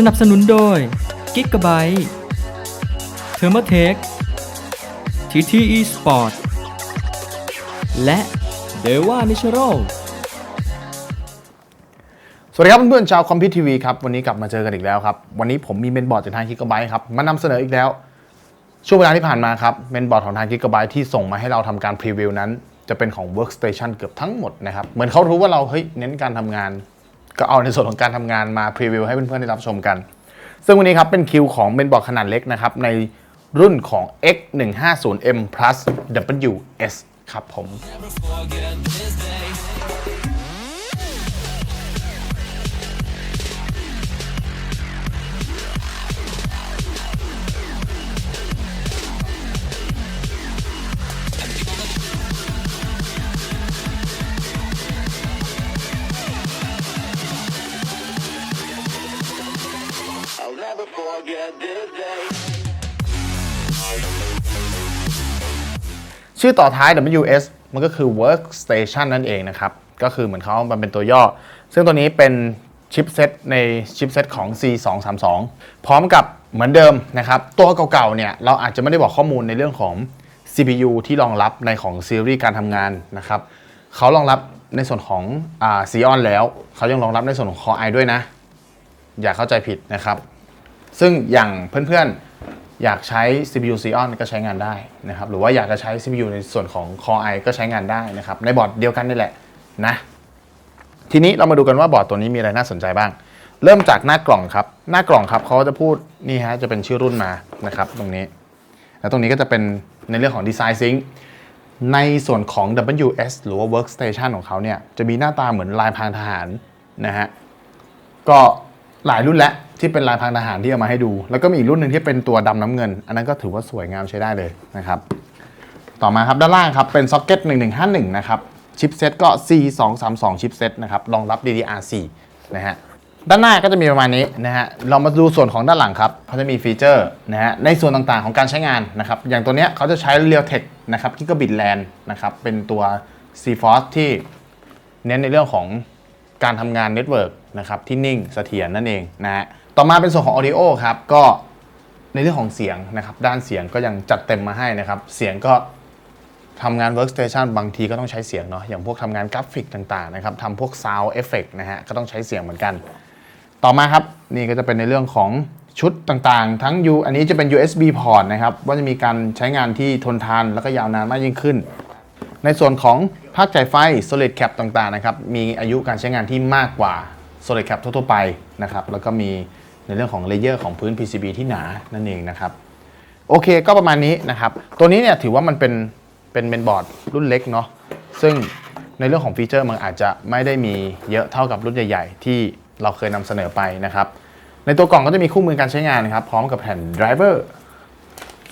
สนับสนุนโดย g i g a b y t e t h e r m o t e c TTE Sport และ d e v a Natural สวัสดีครับเพื่อนๆชาวคอมพิวทีวีครับ วันนี้กลับมาเจอกันอีกแล้วครับ วันนี้ผมมีเมนบอร์ดจากทางกิกะไบต์ครับ มานำเสนออีกแล้ว ช่วงเวลาที่ผ่านมาครับ เมนบอร์ดของทางกิกะไบต์ที่ส่งมาให้เราทำการพรีวิวนั้น จะเป็นของ Workstation เกือบทั้งหมดนะครับ เหมือนเขารู้ว่าเราเฮ้ยเน้นการทำงาน ก็เอาในส่วนของการทำงานมาพรีวิวให้เพื่อนๆได้รับชมกัน ซึ่งวันนี้ครับเป็นคิวของเมนบอร์ดขนาดเล็กนะครับในรุ่นของ X150M Plus WS ครับผม ชื่อต่อท้าย WS มันก็คือ Workstation นั่นเองนะครับ ก็คือเหมือนเขามันเป็นตัวย่อ ซึ่งตัวนี้เป็นชิปเซตในชิปเซตของ C232 พร้อมกับเหมือนเดิมนะครับ ตัวเก่าๆเนี่ยเราอาจจะไม่ได้บอกข้อมูลในเรื่องของ CPU ที่รองรับในของซีรีส์การทำงานนะครับเขารองรับในส่วนของอ่า Xeon แล้ว เขายังรองรับในส่วนของ Core i ด้วยนะ อย่าเข้าใจผิดนะครับ ซึ่งอย่างเพื่อนๆ อยากใช้ CPU Xeon ก็ใช้งานได้นะครับ หรือว่าอยากจะใช้ CPU ในส่วนของ Core i ก็ใช้งานได้นะครับ ในบอร์ดเดียวกันนี่แหละนะ ทีนี้เรามาดูกันว่าบอร์ดตัวนี้มีอะไรน่าสนใจบ้าง เริ่มจากหน้ากล่องครับ หน้ากล่องครับเขาจะพูดนี่ฮะจะเป็นชื่อรุ่นมานะครับตรงนี้ แล้วตรงนี้ก็จะเป็นในเรื่องของ Design Sync ในส่วนของ WS หรือว่า Workstation ของเขาเนี่ยจะมีหน้าตาเหมือนลายพรางทหารนะฮะก็ หลายรุ่นแล้วที่เป็นลายพรางทหารที่เอามาให้ดู แล้วก็มีอีกรุ่นหนึ่งที่เป็นตัวดำน้ำเงิน อันนั้นก็ถือว่าสวยงามใช้ได้เลยนะครับ ต่อมาครับด้านล่างครับเป็นซ็อกเก็ต1151 นะครับ ชิปเซ็ตก็ C232 ชิปเซ็ตนะครับ รองรับ DDR4 นะฮะ ด้านหน้าก็จะมีประมาณนี้นะฮะ เรามาดูส่วนของด้านหลังครับเขาจะมีฟีเจอร์นะฮะ ในส่วนต่างๆของการใช้งานนะครับ อย่างตัวเนี้ยเขาจะใช้ Realtek นะครับ Gigabit LAN นะครับ เป็นตัว CForce ที่เน้นในเรื่องของ การทำงานเน็ตเวิร์กนะครับที่นิ่งเสถียรนั่นเองนะฮะต่อมาเป็นส่วนของ Audio ครับก็ในเรื่องของเสียงนะครับด้านเสียงก็ยังจัดเต็มมาให้นะครับ เสียงก็ทำงาน Workstation บางทีก็ต้องใช้เสียงเนาะอย่างพวกทำงานกราฟิกต่างๆนะครับทำพวก Sound Effect นะฮะก็ต้องใช้เสียงเหมือนกัน ต่อมาครับนี่ก็จะเป็นในเรื่องของชุดต่างๆ ทั้ง U อันนี้จะเป็น USB port นะครับว่าจะมีการใช้งานที่ทนทานแล้วก็ยาวนานมากยิ่งขึ้น ในส่วนของ ภาคจ่ายไฟ solid cap ต่างๆนะครับมีอายุการใช้งานที่มากกว่า solid cap ทั่วๆไปนะครับแล้วก็มีในเรื่องของเลเยอร์ของพื้น PCB ที่หนานั่นเองนะครับโอเคก็ประมาณนี้นะครับ ตัวนี้เนี่ยถือว่ามันเป็นเป็นเมนบอร์ดรุ่นเล็กเนาะซึ่งในเรื่องของฟีเจอร์มันอาจจะไม่ได้มีเยอะเท่ากับรุ่นใหญ่ ๆ ที่เราเคยนำเสนอไปนะครับ ในตัวกล่องก็จะมีคู่มือการใช้งานนะครับ พร้อมกับแผ่นไดรเวอร์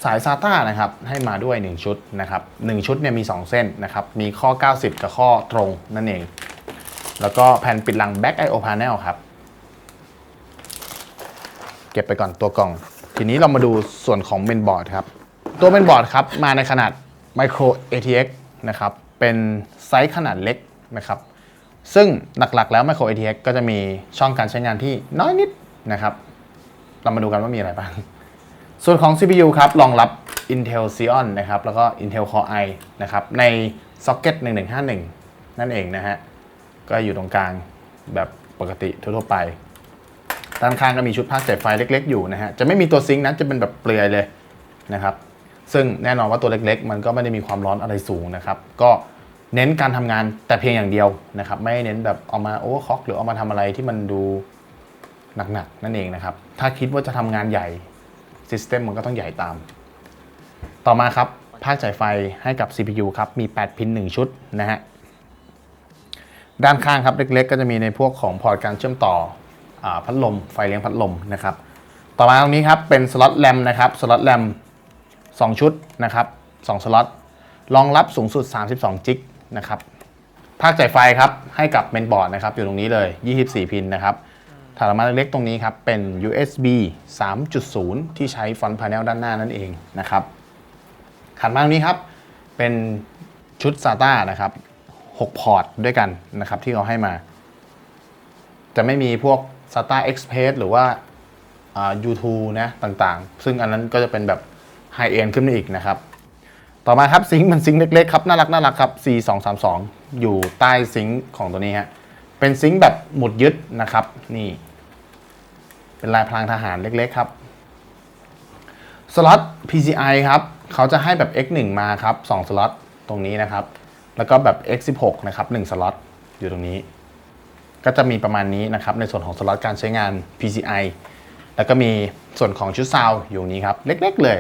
สาย SATA นะครับให้มาด้วย 1 ชุดนะครับ1ชุดเนี่ยมี 2 เส้นนะครับมีข้อ 90 กับข้อตรงนั่นเอง แล้วก็แผ่นปิดหลัง Back I/O Panel ครับ เก็บไปก่อนตัวกล่อง ทีนี้เรามาดูส่วนของเมนบอร์ดครับ ตัวเมนบอร์ดครับ มาในขนาด Micro ATX นะครับเป็นไซส์ขนาดเล็กนะครับซึ่งหลักๆแล้ว Micro ATX ก็จะมีช่องการใช้งานที่น้อยนิดนะครับ เรามาดูกันว่ามีอะไรบ้าง ส่วนของ CPU ครับรองรับ Intel Xeon นะครับ แล้วก็ Intel Core i นะครับ ในซ็อกเก็ต1151 นั่นเองนะฮะ ก็อยู่ตรงกลางแบบปกติทั่วๆไป ด้านข้างก็มีชุดภาคจ่ายไฟเล็กๆ อยู่นะฮะ จะไม่มีตัวซิงค์นะจะเป็นแบบเปลือยเลยนะครับ ซึ่งแน่นอนว่าตัวเล็กๆ มันก็ไม่ได้มีความร้อนอะไรสูงนะครับ ก็เน้นการทำงานแต่เพียงอย่างเดียวนะครับ ไม่เน้นแบบเอามาโอเวอร์คล็อกหรือเอามาทำอะไรที่มันดูหนักๆ นั่นเองนะครับ ถ้าคิดว่าจะทำงานใหญ่ ซิสเต็มมันก็ต้องใหญ่ตาม ต่อมาครับภาคจ่ายไฟให้กับ CPU ครับ มี 8 พิน 1 ชุดนะฮะ ด้านข้างครับเล็กๆ ก็จะมีในพวกของพอร์ตการเชื่อมต่ออพัดลม ไฟเลี้ยงพัดลมนะครับ ต่อมาตรงนี้ครับเป็นสล็อตแรมนะครับ สล็อตแรม2ชุดนะครับ2สล็อต รองรับสูงสุด 32 จิกนะครับ ภาคจ่ายไฟครับให้กับเมนบอร์ดนะครับอยู่ตรงนี้เลย 24 พินนะครับ ถัดออกมาเล็กๆตรงนี้ครับ เป็น USB 3.0 ที่ใช้ฟอนต์พาเนลด้านหน้านั่นเองนะครับถัดมาตรงนี้ครับ เป็นชุด SATA นะครับ 6 พอร์ตด้วยกันนะครับที่เขาให้มา จะไม่มีพวก SATA Express หรือว่าอ่า YouTube นะต่างๆ ซึ่งอันนั้นก็จะเป็นแบบไฮเอนขึ้นมาอีกนะครับ ต่อมาครับซิงค์มันซิงค์เล็กๆครับ น่ารักน่ารักครับ C 2 3 2 อยู่ใต้ซิงค์ของตัวนี้ฮะ เป็นซิงค์แบบหมุดยึดนะครับนี่ เป็นลายพรางทหารเล็กๆครับสล็อต PCI ครับเขาจะให้แบบ X1 มาครับ2สล็อตตรงนี้นะครับ แล้วก็แบบ X16 นะครับ1สล็อตอยู่ตรงนี้ ก็จะมีประมาณนี้นะครับในส่วนของสล็อตการใช้งาน PCI แล้วก็มีส่วนของชุดซาวด์อยู่นี้ครับ เล็กๆเลย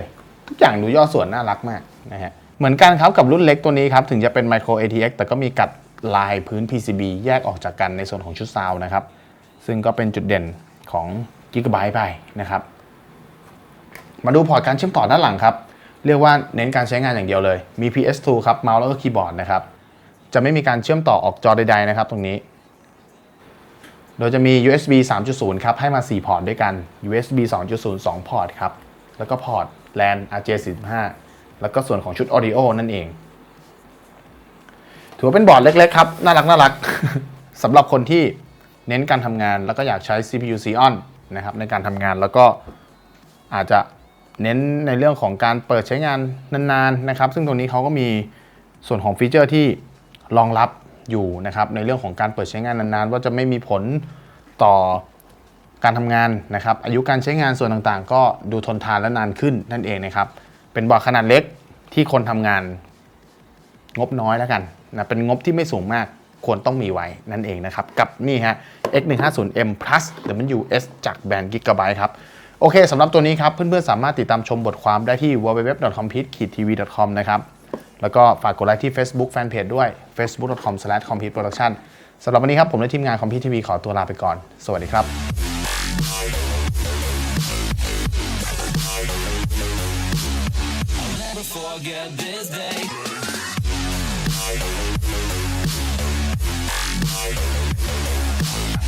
ทุกอย่างดูย่อส่วนน่ารักมากนะฮะเหมือนกันครับกับรุ่นเล็กตัวนี้ครับ ถึงจะเป็น Micro ATX แต่ก็มีกัด ลายพื้น PCB แยกออกจากกันในส่วนของชุดซาวนะครับ ซึ่งก็เป็นจุดเด่นของ Gigabyte ไปนะครับ มาดูพอร์ตการเชื่อมต่อด้านหลังครับ เรียกว่าเน้นการใช้งานอย่างเดียวเลย มี PS2 ครับเมาส์แล้วก็คีย์บอร์ดนะครับ จะไม่มีการเชื่อมต่อออกจอใดๆนะครับตรงนี้ โดยจะมี USB 3.0 ครับ ให้มา 4 พอร์ตด้วยกัน USB 2.0 2 พอร์ตครับ แล้วก็พอร์ต LAN RJ45 แล้วก็ส่วนของชุด Audio นั่นเอง ถือว่าเป็นบอร์ดเล็กๆครับ น่ารักน่ารักสำหรับคนที่เน้นการทำงานแล้วก็อยากใช้ CPU Xeon นะครับในการทำงานแล้วก็อาจจะเน้นในเรื่องของการเปิดใช้งานนานๆนะครับ ซึ่งตรงนี้เขาก็มีส่วนของฟีเจอร์ที่รองรับอยู่นะครับในเรื่องของการเปิดใช้งานนานๆ ว่าจะไม่มีผลต่อการทำงานนะครับ อายุการใช้งานส่วนต่างๆ ก็ดูทนทานและนานขึ้นนั่นเองนะครับ เป็นบอร์ดขนาดเล็กที่คนทำงาน งบน้อยแล้วกันนะเป็นงบที่ไม่สูงมากควรต้องมีไว้นั่นเองนะครับ กับนี่ฮะ X150M Plus WS จากแบรนด์ Gigabyte ครับ โอเคสำหรับตัวนี้ครับเพื่อนๆสามารถติดตามชมบทความได้ที่ www.compete-tv.com นะครับ แล้วก็ฝากกดไลค์ที่ Facebook Fanpage ด้วย facebook.com/competeproduction สำหรับวันนี้ครับ ผมและทีมงาน Compete TV ขอตัวลาไปก่อน สวัสดีครับ